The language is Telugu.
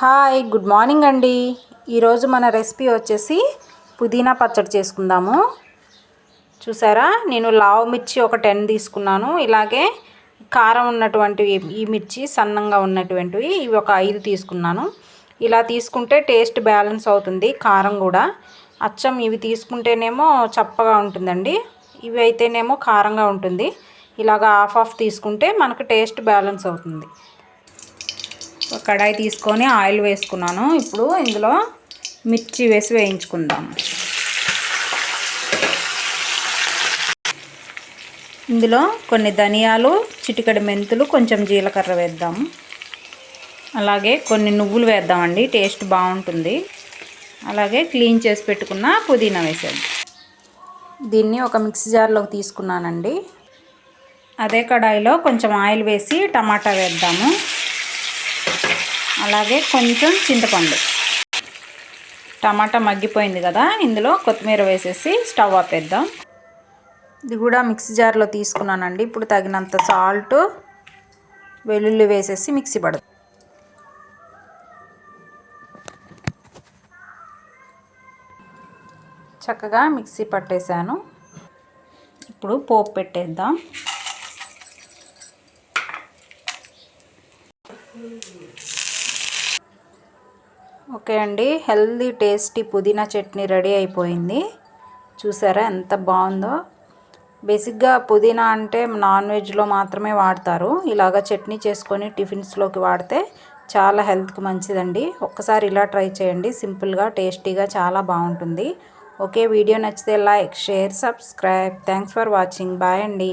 హాయ్ గుడ్ మార్నింగ్ అండి. ఈరోజు మన రెసిపీ వచ్చేసి పుదీనా పచ్చడి చేసుకుందాము. చూసారా? నేను లావు మిర్చి ఒక టెన్ తీసుకున్నాను. ఇలాగే కారం ఉన్నటువంటివి ఈ మిర్చి సన్నంగా ఉన్నటువంటివి ఇవి ఒక ఐదు తీసుకున్నాను. ఇలా తీసుకుంటే టేస్ట్ బ్యాలెన్స్ అవుతుంది కారం కూడా. అచ్చం ఇవి తీసుకుంటేనేమో చప్పగా ఉంటుందండి. ఇవి అయితేనేమో కారంగా ఉంటుంది. ఇలాగ హాఫ్ ఆఫ్ తీసుకుంటే మనకు టేస్ట్ బ్యాలెన్స్ అవుతుంది. కడాయి తీసుకొని ఆయిల్ వేసుకున్నాను. ఇప్పుడు ఇందులో మిర్చి వేసి వేయించుకుందాం. ఇందులో కొన్ని ధనియాలు చిటికడి మెంతులు కొంచెం జీలకర్ర వేద్దాం. అలాగే కొన్ని నువ్వులు వేద్దామండి టేస్ట్ బాగుంటుంది. అలాగే క్లీన్ చేసి పెట్టుకున్న పుదీనా వేసేది దీన్ని ఒక మిక్సీ జార్లోకి తీసుకున్నానండి. అదే కడాయిలో కొంచెం ఆయిల్ వేసి టమాటా వేద్దాము. అలాగే కొంచెం చింతపండు. టమాటా మగ్గిపోయింది కదా ఇందులో కొత్తిమీర వేసేసి స్టవ్ ఆపేద్దాం ఇది కూడా మిక్సీ జార్లో తీసుకున్నానండి ఇప్పుడు తగినంత సాల్ట్ వెల్లుల్లి వేసేసి మిక్సీ పడదు. చక్కగా మిక్సీ పట్టేశాను. ఇప్పుడు పోపు పెట్టేద్దాం. ఓకే అండి. హెల్దీ టేస్టీ పుదీనా చట్నీ రెడీ అయిపోయింది. చూసారా ఎంత బాగుందో. బేసిక్గా పుదీనా అంటే నాన్ వెజ్లో మాత్రమే వాడతారు. ఇలాగ చట్నీ చేసుకొని టిఫిన్స్లోకి వాడితే చాలా హెల్త్కి మంచిదండి. ఒక్కసారి ఇలా ట్రై చేయండి. సింపుల్గా టేస్టీగా చాలా బాగుంటుంది. ఓకే వీడియో నచ్చితే like share subscribe. Thanks for watching. Bye అండి.